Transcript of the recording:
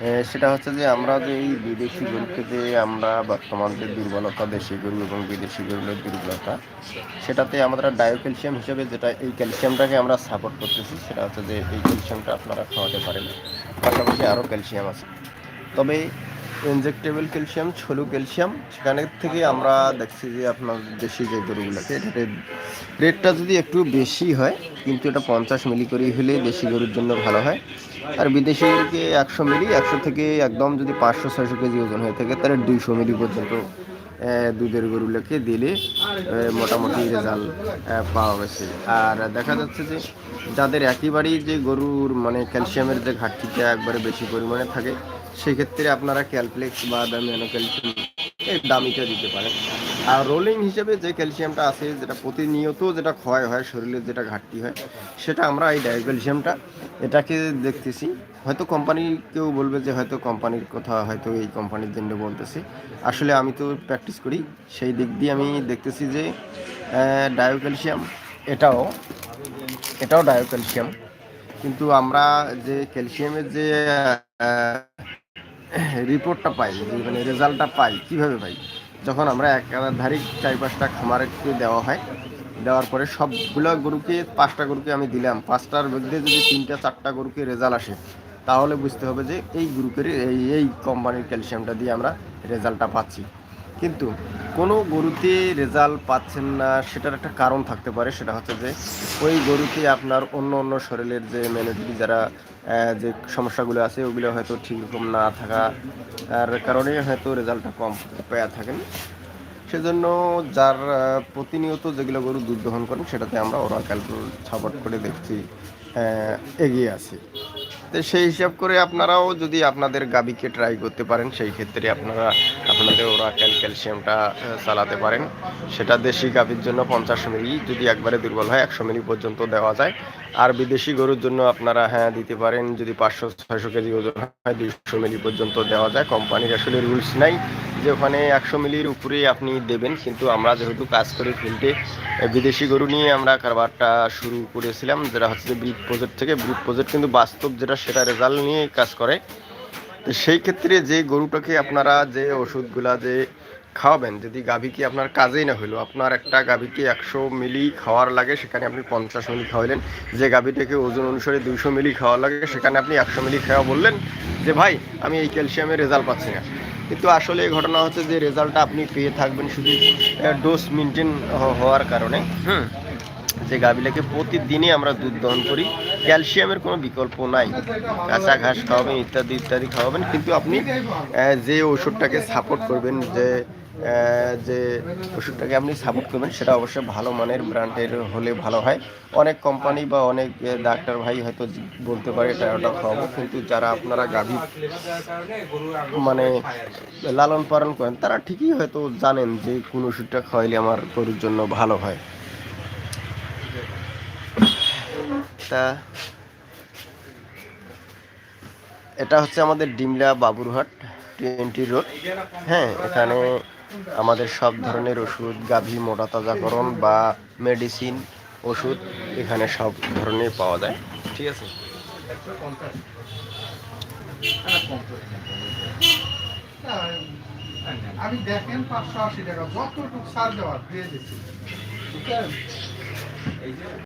এ, সেটা হচ্ছে যে আমরা যে এই বিদেশি গরুকে যে আমরা বর্তমান যে দুর্বলতা দেশি গরু এবং বিদেশি গরুর দুর্বলতা সেটাতে আমরা ডায়ো ক্যালসিয়াম হিসেবে যেটা এই ক্যালসিয়ামটাকে আমরা সাপোর্ট করতেছি সেটা হচ্ছে যে এই ক্যালসিয়ামটা আপনারা খাওয়াতে পারেন। পাশাপাশি আরও ক্যালসিয়াম আছে। তবে ইনজেক্টেবল ক্যালসিয়াম, ছলু ক্যালসিয়াম, সেখানে থেকে আমরা দেখছি যে আপনার দেশি যে গরুগুলোকে রেটটা যদি একটু বেশি হয়, কিন্তু এটা পঞ্চাশ মিলি করে হলে দেশি গরুর জন্য ভালো হয়। আর বিদেশি গরুকে একশো মিলি, একশো থেকে একদম যদি পাঁচশো, ছয়শো কেজি ওজন হয়ে থাকে, তাহলে দুইশো মিলি পর্যন্ত দুধের গরুগুলোকে দিলে মোটামুটি রেজাল্ট পাওয়া গেছে। আর দেখা যাচ্ছে যে যাদের একেবারেই যে গরুর মানে ক্যালসিয়ামের যে ঘাটতিটা একবারে বেশি পরিমাণে থাকে সেক্ষেত্রে আপনারা ক্যালপ্লেক্স বা ম্যানো ক্যালসিয়াম এই দামিটা দিতে পারেন। আর রোলিং হিসেবে যে ক্যালসিয়ামটা আছে, যেটা প্রতিনিয়ত যেটা ক্ষয় হয়, শরীরের যেটা ঘাটতি হয়, সেটা আমরা এই ডায়োক্যালসিয়ামটা এটাকে দেখতেছি। হয়তো কোম্পানি কেউ বলবে যে হয়তো কোম্পানির কথা হয়তো এই কোম্পানির জন্য বলতেছি। আসলে আমি তো প্র্যাকটিস করি, সেই দিক দিয়ে আমি দেখতেছি যে ডায়োক্যালসিয়াম এটাও এটাও ডায়োক্যালসিয়াম কিন্তু আমরা যে ক্যালসিয়ামের যে রিপোর্টটা পাই মানে রেজাল্টটা পাই, কীভাবে পাই? যখন আমরা একাধারিক চার পাঁচটা খামারকে দেওয়া হয়, দেওয়ার পরে সবগুলো গরুকে, পাঁচটা গরুকে আমি দিলাম। পাঁচটার মধ্যে যদি তিনটা, চারটা গরুকে রেজাল্ট আসে, তাহলে বুঝতে হবে যে এই গ্রুপের, এই এই কোম্পানির ক্যালসিয়ামটা দিয়ে আমরা রেজাল্টটা পাচ্ছি। কিন্তু কোনো গরুতে রেজাল্ট পাচ্ছেন না, সেটার একটা কারণ থাকতে পারে, সেটা হচ্ছে যে ওই গরুতে আপনার অন্য অন্য শরীরের যে ম্যানেজরি যারা যে সমস্যাগুলো আছে, ওগুলো হয়তো ঠিক রকম না থাকা আর কারণে হয়তো রেজাল্টটা কম পেয়ে থাকেন। সেজন্য যার প্রতিনিয়ত যেগুলো গরু দুধ দহন করেন, সেটাতে আমরা ওরা ক্যালকুল সাপোর্ট করে দেখছি এগিয়ে আছি। তো সেই হিসাব করে আপনারাও যদি আপনাদের গাবিকে ট্রাই করতে পারেন, সেই ক্ষেত্রে আপনারা আপনাদের ওরা ক্যাল ক্যালসিয়ামটা চালাতে পারেন। সেটা দেশি গাবির জন্য পঞ্চাশ মিলি, যদি একবারে দুর্বল হয়, একশো মিলি পর্যন্ত দেওয়া যায়। আর বিদেশি গরুর জন্য আপনারা হ্যাঁ দিতে পারেন, যদি পাঁচশো, ছয়শো কেজি ওজন হয়, দুইশো মিলি পর্যন্ত দেওয়া যায়। কোম্পানির আসলে রুলস নাই। যে ওখানে একশো মিলির উপরেই আপনি দেবেন, কিন্তু আমরা যেহেতু কাজ করি ফিল্ডে বিদেশি গরু নিয়ে আমরা কারবারটা শুরু করেছিলাম, যেটা হচ্ছে ব্রিড প্রজেক্ট থেকে। ব্রিড প্রজেক্ট কিন্তু বাস্তব যেটা, সেটা রেজাল্ট নিয়ে কাজ করে। তো সেই ক্ষেত্রে যে গরুটাকে আপনারা যে ওষুধগুলা যে খাওয়াবেন, যদি গাভীকে আপনার কাজেই না হলো, আপনার একটা গাভীকে একশো মিলি খাওয়ার লাগে, সেখানে আপনি পঞ্চাশ মিলি খাওয়াইলেন। যে গাভীটাকে ওজন অনুসারে দুইশো মিলি খাওয়া লাগে, সেখানে আপনি একশো মিলি খাওয়া বললেন যে, ভাই, আমি এই ক্যালসিয়ামের রেজাল্ট পাচ্ছি না। কিন্তু আসলে এই ঘটনা হচ্ছে যে রেজাল্টটা আপনি পেয়ে থাকবেন শুধু ডোজ মেনটেন হওয়ার কারণে। হুম। যে গাভিলাকে প্রতিদিনই আমরা দুধ দহন করি। ক্যালসিয়ামের কোনো বিকল্প নাই। কাঁচা ঘাস খাওয়াবেন, ইত্যাদি ইত্যাদি খাওয়াবেন। কিন্তু আপনি যে ওষুধটাকে সাপোর্ট করবেন, যে যে ওষুধটাকে আপনি সাপোর্ট করবেন, সেটা অবশ্যই ভালো মানের ব্র্যান্ডের হলে ভালো হয়। অনেক কোম্পানি বা অনেক ডাক্তার ভাই হয়তো বলতে পারে, এটা, ওটা খাওয়াবো। কিন্তু যারা আপনারা গাভী মানে লালন পালন করেন, তারা ঠিকই হয়তো জানেন যে, কোন ওষুধটা খাওয়াইলে আমার গরুর জন্য ভালো হয়। তা এটা হচ্ছে আমাদের ডিমলা বাবুরহাট টোয়েন্টি রোড। হ্যাঁ এখানে আমাদের সব ধরনের ওষুধ, গাভী, মোটা তাজাকরণ বা মেডিসিন, ওষুধ এখানে সব ধরনের পাওয়া যায়। ঠিক আছে? আমি দেখেন পাঁচশো আশি টাকা, যতটুকু ছাড় দেওয়ার, দিয়ে দিচ্ছি।